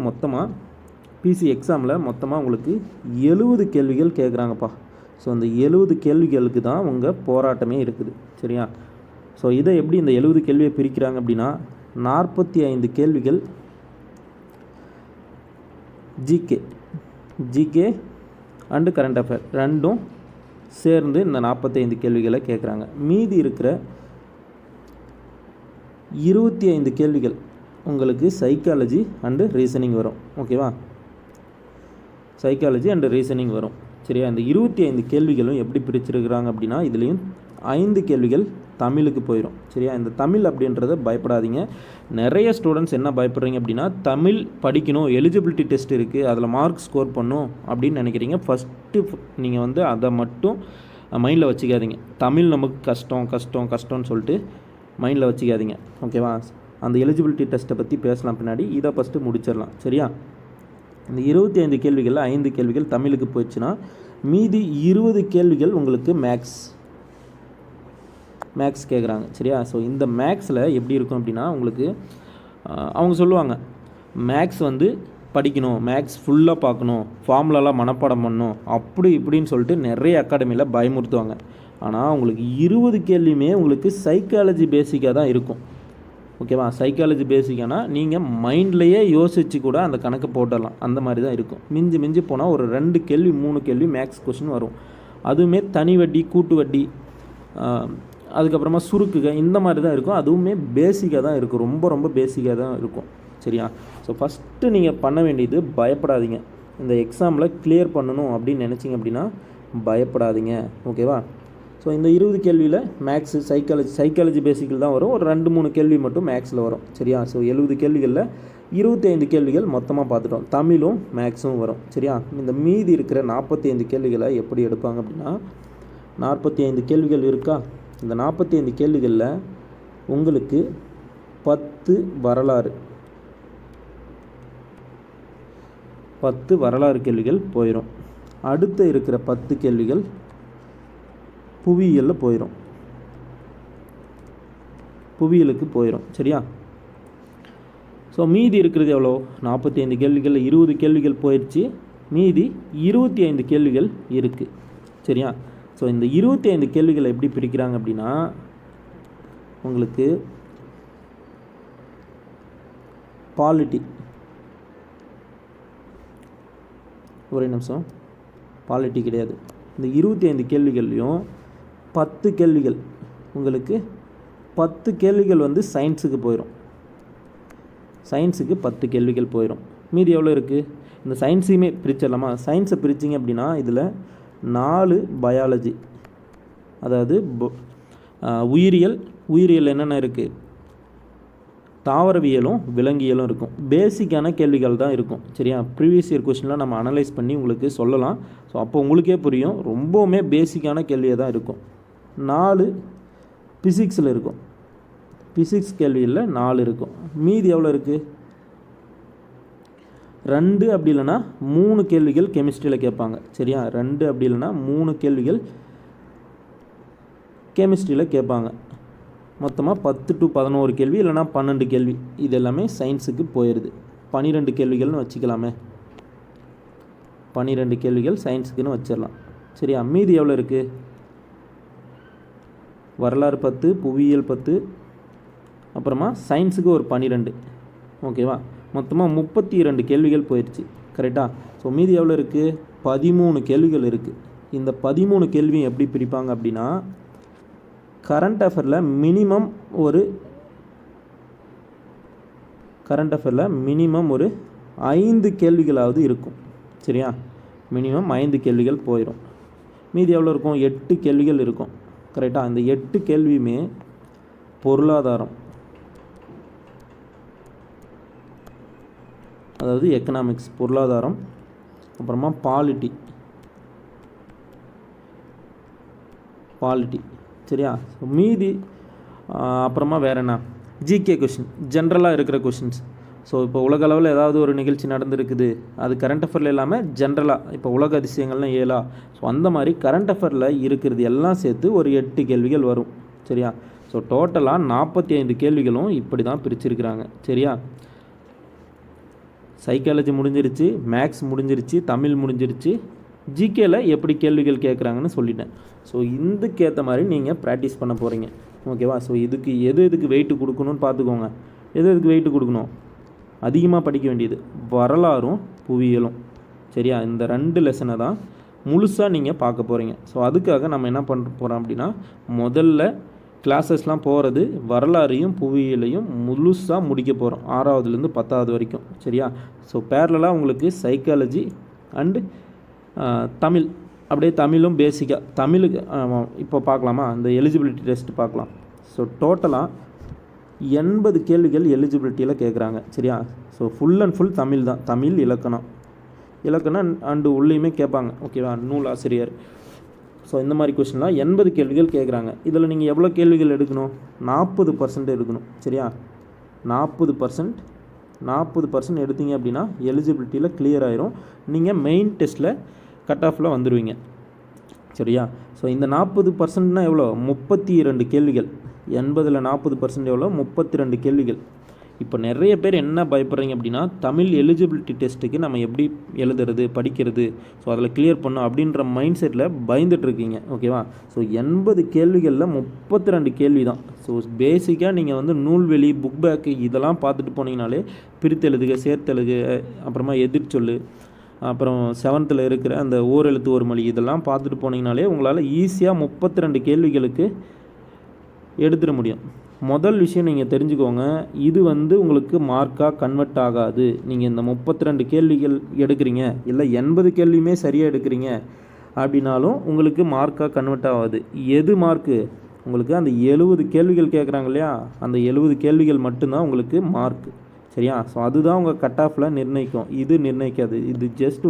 மொத்தமாக பிசி எக்ஸாமில் மொத்தமாக உங்களுக்கு எழுபது கேள்விகள் கேட்குறாங்கப்பா ஸோ அந்த எழுபது கேள்விகளுக்கு தான் உங்கள் போராட்டமே இருக்குது. சரியா? ஸோ இதை எப்படி இந்த எழுபது கேள்வியை பிரிக்கிறாங்க அப்படின்னா நாற்பத்தி ஐந்து கேள்விகள் GK GK and current affair ரெண்டும் சேர்ந்து இந்த நாற்பத்தைந்து கேள்விகளை கேட்குறாங்க மீதி இருக்கிற இருபத்தி ஐந்து கேள்விகள் உங்களுக்கு சைக்காலஜி அண்டு ரீசனிங் வரும். ஓகேவா சைக்காலஜி அண்டு ரீசனிங் வரும். சரியா? இந்த இருபத்தி ஐந்து கேள்விகளும் எப்படி பிரிச்சிருக்கிறாங்க அப்படின்னா இதுலேயும் ஐந்து கேள்விகள் தமிழுக்கு போயிடும் சரியா? இந்த தமிழ் அப்படின்றத பயப்படாதீங்க. நிறைய ஸ்டூடெண்ட்ஸ் என்ன பயப்படுறீங்க அப்படின்னா தமிழ் படிக்கணும் எலிஜிபிலிட்டி டெஸ்ட் இருக்குது அதில் மார்க் ஸ்கோர் பண்ணும் அப்படின்னு நினைக்கிறீங்க. ஃபஸ்ட்டு நீங்கள் வந்து அதை மட்டும் மைண்டில் வச்சுக்காதீங்க. தமிழ் நமக்கு கஷ்டம் கஷ்டம் கஷ்டம்னு சொல்லிட்டு மைண்டில் வச்சுக்காதீங்க. ஓகேவா அந்த எலிஜிபிலிட்டி டெஸ்ட்டை பற்றி பேசலாம் பின்னாடி. இதை ஃபஸ்ட்டு முடிச்சிடலாம். சரியா? இந்த இருபத்தி ஐந்து கேள்விகளில் ஐந்து கேள்விகள் தமிழுக்கு போயிடுச்சுன்னா மீதி இருபது கேள்விகள் உங்களுக்கு மேக்ஸ் மேக்ஸ் கேட்குறாங்க சரியா? ஸோ இந்த மேக்ஸில் எப்படி இருக்கும் அப்படின்னா உங்களுக்கு அவங்க சொல்லுவாங்க மேக்ஸ் வந்து படிக்கணும். மேக்ஸ் ஃபுல்லாக பார்க்கணும். ஃபார்முலாலாம் மனப்பாடம் பண்ணணும். அப்படி இப்படின்னு சொல்லிட்டு நிறைய அகாடமியில் பயமுறுத்துவாங்க. ஆனால் உங்களுக்கு இருபது கேள்வியுமே உங்களுக்கு சைக்காலஜி பேசிக்காக தான் இருக்கும். ஓகேவா? சைக்காலஜி பேசிக்கானா நீங்கள் மைண்ட்லேயே யோசித்து கூட அந்த கணக்கு போட்டுடலாம். அந்த மாதிரி தான் இருக்கும். மிஞ்சி மிஞ்சி போனால் ஒரு ரெண்டு கேள்வி மூணு கேள்வி மேக்ஸ் கொஷின் வரும். அதுவுமே தனி வட்டி கூட்டு வட்டி அதுக்கப்புறமா சுருக்குக இந்த மாதிரி தான் இருக்கும். அதுவுமே பேசிக்காக தான் இருக்கும். ரொம்ப ரொம்ப பேசிக்காக தான் இருக்கும். சரியா? ஸோ ஃபஸ்ட்டு நீங்கள் பண்ண வேண்டியது பயப்படாதீங்க. இந்த எக்ஸாமில் கிளியர் பண்ணணும் அப்படின்னு நினச்சிங்க அப்படின்னா பயப்படாதீங்க. ஓகேவா? ஸோ இந்த இருபது கேள்வியில் மேக்ஸு சைக்காலஜி சைக்காலஜி பேசிக்கில் தான் வரும். ஒரு ரெண்டு மூணு கேள்வி மட்டும் மேக்ஸில் வரும். சரியா? ஸோ எழுபது கேள்விகளில் இருபத்தி ஐந்து கேள்விகள் மொத்தமாக பார்த்துட்டோம். தமிழும் மேக்ஸும் வரும். சரியா? இந்த மீதி இருக்கிற நாற்பத்தி ஐந்து கேள்விகளை எப்படி எடுப்பாங்க அப்படின்னா நாற்பத்தி ஐந்து கேள்விகள் இருக்கா? இந்த நாற்பத்தி ஐந்து கேள்விகளில் உங்களுக்கு பத்து வரலாறு. பத்து வரலாறு கேள்விகள் போயிடும் அடுத்து இருக்கிற பத்து கேள்விகள் புவியியலில் போயிடும் புவியியலுக்கு போயிடும் சரியா? ஸோ மீதி இருக்கிறது எவ்வளோ நாற்பத்தி ஐந்து கேள்விகளில் இருபது கேள்விகள் போயிடுச்சு மீதி இருபத்தி ஐந்து கேள்விகள் இருக்குது சரியா? ஸோ இந்த இருபத்தி ஐந்து கேள்விகளை எப்படி பிரிக்கிறாங்க அப்படின்னா உங்களுக்கு பாலிட்டி ஒரே நிமிஷம். பாலிட்டி கிடையாது. இந்த இருபத்தி ஐந்து கேள்விகள்லையும் பத்து கேள்விகள். உங்களுக்கு பத்து கேள்விகள் வந்து சயின்ஸுக்கு போயிடும் சயின்ஸுக்கு பத்து கேள்விகள் போயிடும் மீதி எவ்வளோ இருக்குது இந்த சயின்ஸையுமே பிரிச்சிடலாமா? சயின்ஸை பிரிச்சிங்க அப்படின்னா இதில் நாலு பயாலஜி அதாவது உயிரியல் உயிரியல் என்னென்ன இருக்குது தாவரவியலும் விலங்கியலும் இருக்கும். பேசிக்கான கேள்விகள் தான் இருக்கும். சரியா? ப்ரீவியஸ் இயர் கொஷின்லாம் நம்ம அனலைஸ் பண்ணி உங்களுக்கு சொல்லலாம். ஸோ அப்போ உங்களுக்கே புரியும். ரொம்பவுமே பேசிக்கான கேள்வியாக தான் இருக்கும். நாலு பிசிக்ஸில் இருக்கும். பிசிக்ஸ் கேள்வியில் நாலு இருக்கும். மீதி எவ்வளோ இருக்குது ரெண்டு அப்படி இல்லைன்னா மூணு கேள்விகள் கெமிஸ்ட்ரியில் கேட்பாங்க. சரியா? ரெண்டு அப்படி இல்லைன்னா மூணு கேள்விகள் கெமிஸ்ட்ரியில் கேட்பாங்க. மொத்தமாக பத்து டு பதினோரு கேள்வி இல்லைன்னா பன்னெண்டு கேள்வி. இது எல்லாமே சயின்ஸுக்கு போயிடுது பன்னிரெண்டு கேள்விகள்னு வச்சுக்கலாமே. பன்னிரெண்டு கேள்விகள் சயின்ஸுக்குன்னு வச்சிடலாம். சரியா? மீதி எவ்வளோ இருக்குது வரலாறு பத்து புவியியல் பத்து அப்புறமா சயின்ஸுக்கு ஒரு பன்னிரெண்டு ஓகேவா? மொத்தமாக முப்பத்தி இரண்டு கேள்விகள் போயிடுச்சு கரெக்டாக ஸோ மீதி எவ்வளோ இருக்குது பதிமூணு கேள்விகள் இருக்குது இந்த பதிமூணு கேள்வியும் எப்படி பிரிப்பாங்க அப்படின்னா கரண்ட் அஃபேரில் மினிமம் ஒரு கரண்ட் அஃபேரில் மினிமம் ஒரு ஐந்து கேள்விகளாவது இருக்கும். சரியா? மினிமம் ஐந்து கேள்விகள் போயிடும் மீதி எவ்வளோ இருக்கும்? எட்டு கேள்விகள் இருக்கும். கரெக்டாக அந்த எட்டு கேள்வியுமே பொருளாதாரம். அதாவது எக்கனாமிக்ஸ் பொருளாதாரம் அப்புறமா பாலிட்டி பாலிட்டி சரியா? மீதி அப்புறமா வேற என்ன? ஜிகே கொஷின் ஜென்ரலாக இருக்கிற கொஷின்ஸ் ஸோ இப்போ உலக அளவில் ஏதாவது ஒரு நிகழ்ச்சி நடந்திருக்குது. அது கரண்ட் அஃபேரில் இல்லாமல் ஜென்ரலாக இப்போ உலக அதிசயங்கள்லாம் ஏழா? ஸோ அந்த மாதிரி கரண்ட் அஃபேரில் இருக்கிறது எல்லாம் சேர்த்து ஒரு எட்டு கேள்விகள் வரும். சரியா? ஸோ டோட்டலாக நாற்பத்தி ஐந்து கேள்விகளும் இப்படி தான் பிரிச்சிருக்கிறாங்க. சரியா? சைக்காலஜி முடிஞ்சிருச்சு மேக்ஸ் முடிஞ்சிருச்சு தமிழ் முடிஞ்சிருச்சு. ஜிகேல எப்படி கேள்விகள் கேட்குறாங்கன்னு சொல்லிட்டேன். ஸோ இதுக்கேற்ற மாதிரி நீங்கள் ப்ராக்டிஸ் பண்ண போகிறீங்க ஓகேவா ஸோ இதுக்கு எது எதுக்கு வெயிட் கொடுக்கணும்னு பார்த்துக்கோங்க. எது எதுக்கு வெயிட் கொடுக்கணும்? அதிகமாக படிக்க வேண்டியது. வரலாறும் புவியியலும். சரியா? இந்த ரெண்டு லெசனை தான் முழுசாக நீங்கள் பார்க்க போகிறீங்க ஸோ அதுக்காக நம்ம என்ன பண்ண போகிறோம் அப்படின்னா முதல்ல கிளாஸஸ்லாம் போகிறது வரலாறையும் புவியியலையும் முழுசாக முடிக்க போகிறோம் ஆறாவதுலேருந்து பத்தாவது வரைக்கும். சரியா? ஸோ பேரலாக உங்களுக்கு சைக்காலஜி அண்டு தமிழ். அப்படியே தமிழும் பேசிக்காக தமிழுக்கு இப்போ பார்க்கலாமா? அந்த எலிஜிபிலிட்டி டெஸ்ட் பார்க்கலாம். ஸோ டோட்டலாக எண்பது கேள்விகள் எலிஜிபிலிட்டியில் கேட்குறாங்க சரியா? So full and full Tamil தான். தமிழ் இலக்கணம். இலக்கணம் அண்டு உள்ளேயுமே கேட்பாங்க. ஓகேவா நூல் ஆசிரியர் ஸோ இந்த மாதிரி கொஷின்லாம் எண்பது கேள்விகள் கேட்குறாங்க இதில் நீங்கள் எவ்வளோ கேள்விகள் எடுக்கணும்? நாற்பது பர்சன்ட் எடுக்கணும். சரியா? நாற்பது பர்சன்ட் நாற்பது பர்சன்ட் எடுத்தீங்க அப்படின்னா எலிஜிபிலிட்டியில் கிளியர் ஆயிரும். நீங்கள் மெயின் டெஸ்ட்டில் கட் ஆஃபில் வந்துடுவீங்க சரியா? ஸோ இந்த நாற்பது பர்சன்ட்னால் எவ்வளோ முப்பத்தி இரண்டு கேள்விகள். எண்பதில் நாற்பது பர்சன்ட் எவ்வளோ? முப்பத்தி ரெண்டு கேள்விகள். இப்போ நிறைய பேர் என்ன பயப்படுறீங்க அப்படின்னா தமிழ் எலிஜிபிலிட்டி டெஸ்ட்டுக்கு நம்ம எப்படி எழுதுறது படிக்கிறது ஸோ அதில் கிளியர் பண்ணோம் அப்படின்ற மைண்ட் செட்டில் பயந்துட்டுருக்கீங்க ஓகேவா ஸோ எண்பது கேள்விகளில் முப்பத்தி ரெண்டு கேள்வி தான் ஸோ பேசிக்காக நீங்கள் வந்து நூல்வெளி புக் பேக்கு இதெல்லாம் பார்த்துட்டு போனீங்கனாலே பிரித்தெழுதுக சேர்த்தெழுக அப்புறமா எதிர்ச்சொல்லு அப்புறம் செவன்த்தில் இருக்கிற அந்த ஓரெழுத்து ஒரு மொழி இதெல்லாம் பார்த்துட்டு போனீங்கனாலே உங்களால் ஈஸியாக முப்பத்தி ரெண்டு கேள்விகளுக்கு எடுத்துட முடியும். முதல் விஷயம் நீங்கள் தெரிஞ்சுக்கோங்க இது வந்து உங்களுக்கு மார்க்காக கன்வெர்ட் ஆகாது. நீங்கள் இந்த முப்பத்தி ரெண்டு கேள்விகள் எடுக்கிறீங்க இல்லை எண்பது கேள்வியுமே சரியாக எடுக்கிறீங்க அப்படின்னாலும் உங்களுக்கு மார்க்காக கன்வெர்ட் ஆகாது. எது மார்க்கு உங்களுக்கு அந்த எழுபது கேள்விகள் கேட்குறாங்க இல்லையா? அந்த எழுபது கேள்விகள் மட்டும்தான் உங்களுக்கு மார்க் சரியா? ஸோ அதுதான் உங்கள் கட் ஆஃபில் நிர்ணயிக்கும். இது நிர்ணயிக்காது. இது ஜஸ்ட்